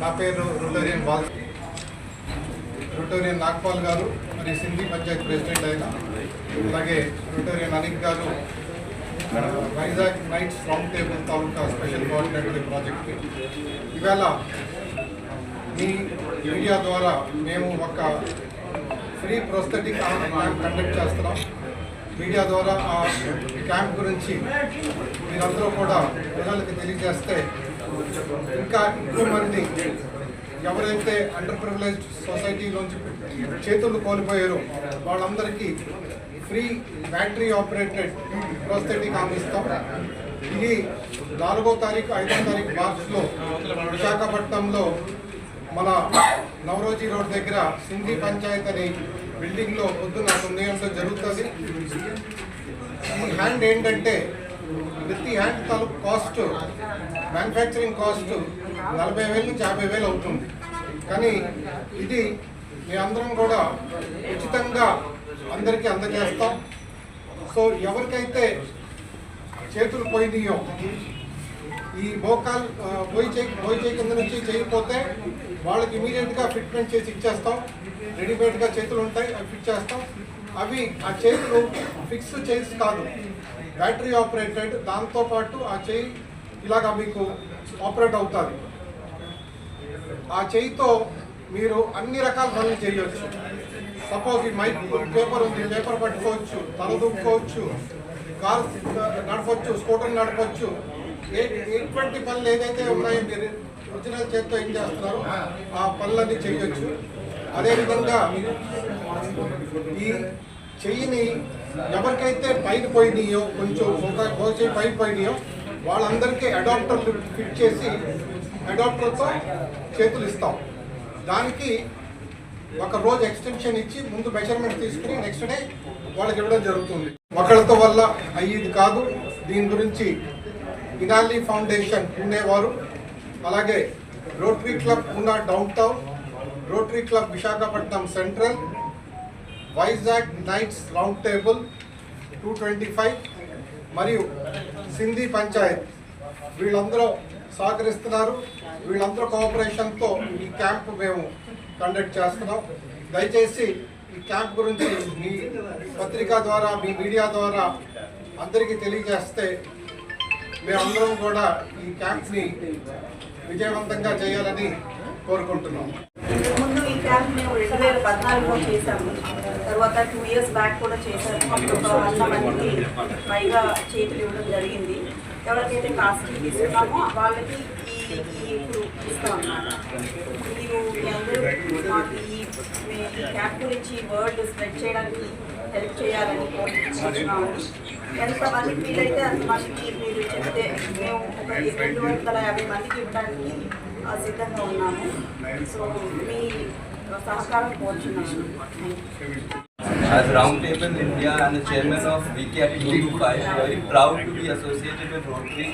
నా పేరు రుటోరియన్ బాల్. రుటోరియన్ నాగ్పాల్ గారు మరి సింధీ పంచాయత్ ప్రెసిడెంట్ అయిన. అలాగే రుటోరియన్ అనిక్ గారు వైజాగ్ నైట్స్ రౌండ్ టేబుల్ తాలూకా స్పెషల్ కోఆర్డినేటర్ ప్రాజెక్ట్ ఇవాళ మీ మీడియా ద్వారా మేము ఒక ఫ్రీ ప్రొస్థెటిక్ కండక్ట్ చేస్తున్నాం. మీడియా ద్వారా ఆ క్యాంప్ గురించి మీరందరూ కూడా ప్రజలకు తెలియజేస్తే ఇంకా ఎక్కువ మంది ఎవరైతే అండర్ ప్రివిలేజ్ సొసైటీలోంచి చేతులు కోల్పోయారో వాళ్ళందరికీ ఫ్రీ బ్యాటరీ ఆపరేటెడ్ ప్రోస్థెటిక్ అందిస్తాం. ఇది నాలుగో తారీఖు ఐదో తారీఖు మార్చిలో విశాఖపట్నంలో మన నవరోజీ రోడ్ దగ్గర సింధీ పంచాయత్ అనే బిల్డింగ్లో పొద్దున్న తొమ్మిది గంటలు జరుగుతుంది. ఈ హ్యాండ్ ఏంటంటే ప్రతి హ్యాండ్ తాలూకు కాస్ట్ మ్యానుఫ్యాక్చరింగ్ కాస్ట్ నలభై వేలు నుంచి యాభై వేలు అవుతుంది. కానీ ఇది మీ అందరం కూడా ఉచితంగా అందరికీ అందజేస్తాం. సో ఎవరికైతే చేతులు పోయినాయో ఈ బోకాల్ పోయి చేయి పోయి చేయి కింద నుంచి చేయకపోతే వాళ్ళకి ఇమీడియట్గా ఫిట్మెంట్ చేసి ఇచ్చేస్తాం. రెడీమేడ్గా చేతులు ఉంటాయి అవి ఫిట్ చేస్తాం. అవి ఆ చేతులు ఫిక్స్ చేసి కాదు బ్యాటరీ ఆపరేటెడ్. దాంతోపాటు ఆ చేయి ఇలాగా మీకు ఆపరేట్ అవుతుంది. ఆ చేయితో మీరు అన్ని రకాల పనులు చేయవచ్చు సపోజ్ ఈ మైక్ పేపర్ ఉంది పేపర్ పట్టుకోవచ్చు తల దుక్కోవచ్చు కార్ నడపచ్చు స్కూటర్ నడపచ్చు ఎటువంటి పనులు ఏదైతే ఉన్నాయో మీరు ఒరిజినల్ చేత్తో ఏం చేస్తున్నారో ఆ పనులన్నీ చేయొచ్చు. అదేవిధంగా ఈ చెయ్యిని ఎవరికైతే పైన పోయినాయో కొంచెం ఒక ఒక చెయ్యి పైన పోయినాయో వాళ్ళందరికీ అడాప్టర్లు ఫిట్ చేసి అడాప్టర్తో చేతులు ఇస్తాం. దానికి ఒక రోజు ఎక్స్టెన్షన్ ఇచ్చి ముందు మెజర్మెంట్ తీసుకుని నెక్స్ట్ డే వాళ్ళకి ఇవ్వడం జరుగుతుంది. ఒకళ్ళతో వల్ల అయ్యేది కాదు. దీని గురించి ఇనాలి ఫౌండేషన్ ఉండేవారు. అలాగే రోటరీ క్లబ్ ఉన్న downtown rotary club Visakhapatnam central Vizag knights round table two twenty five మరియు సింధీ పంచాయత్. వీళ్ళందరూ సహకరిస్తున్నారు. వీళ్ళందరూ కోఆపరేషన్తో ఈ క్యాంప్ మేము కండక్ట్ చేస్తున్నాం. దయచేసి ఈ క్యాంప్ గురించి మీ పత్రిక ద్వారా మీ మీడియా ద్వారా అందరికీ తెలియజేస్తే మేమందరం కూడా ఈ క్యాంప్ని విజయవంతంగా చేయాలని కోరుకుంటున్నాం. ముందు ఈ క్యాంప్ మేము రెండు వేల పద్నాలుగులో చేశాము. తర్వాత టూ ఇయర్స్ బ్యాక్ కూడా చేశాము. అప్పుడు ఒక వంద మందికి పైగా చేతులు ఇవ్వడం జరిగింది. ఎవరికైతే కాస్ట్ తీసుకున్నామో వాళ్ళకి ఈ ఇప్పుడు ఇస్తాం అన్నమాట మీరు మీ అందరూ మాకు ఈ క్యాంప్ గురించి వర్డ్ స్ప్రెడ్ చేయడానికి హెల్ప్ చేయాలని కోరుకుంటున్నాము. ఎంతమంది వీలైతే అంతమందికి మీరు చెప్తే మేము ఒక రెండు వందల యాభై మందికి ఇవ్వడానికి ఆ, సిద్ధంగా ఉన్నాము సో మీ సహకారం కోరుచున్నాము As Roundtable India and the chairman of VKIP 225, we are very proud to be associated with Rotary,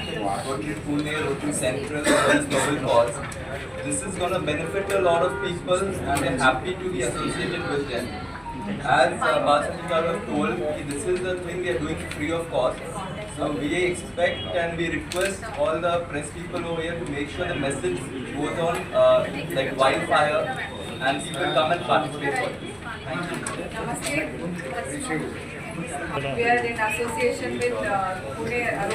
Rotary Pune, Rotary Central, as well as Global Cause. This is going to benefit a lot of people and we're happy to be associated with them. As uh, have told, this is the thing we are doing free of cost. So we expect and we request all the press people over here to make sure the message goes on uh, like wildfire and people come and participate for it. Thank you. We are in association with uh, Pune, uh,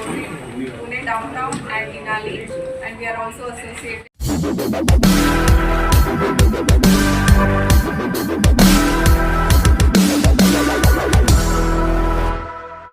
Pune Downtown and Inali and we are also associated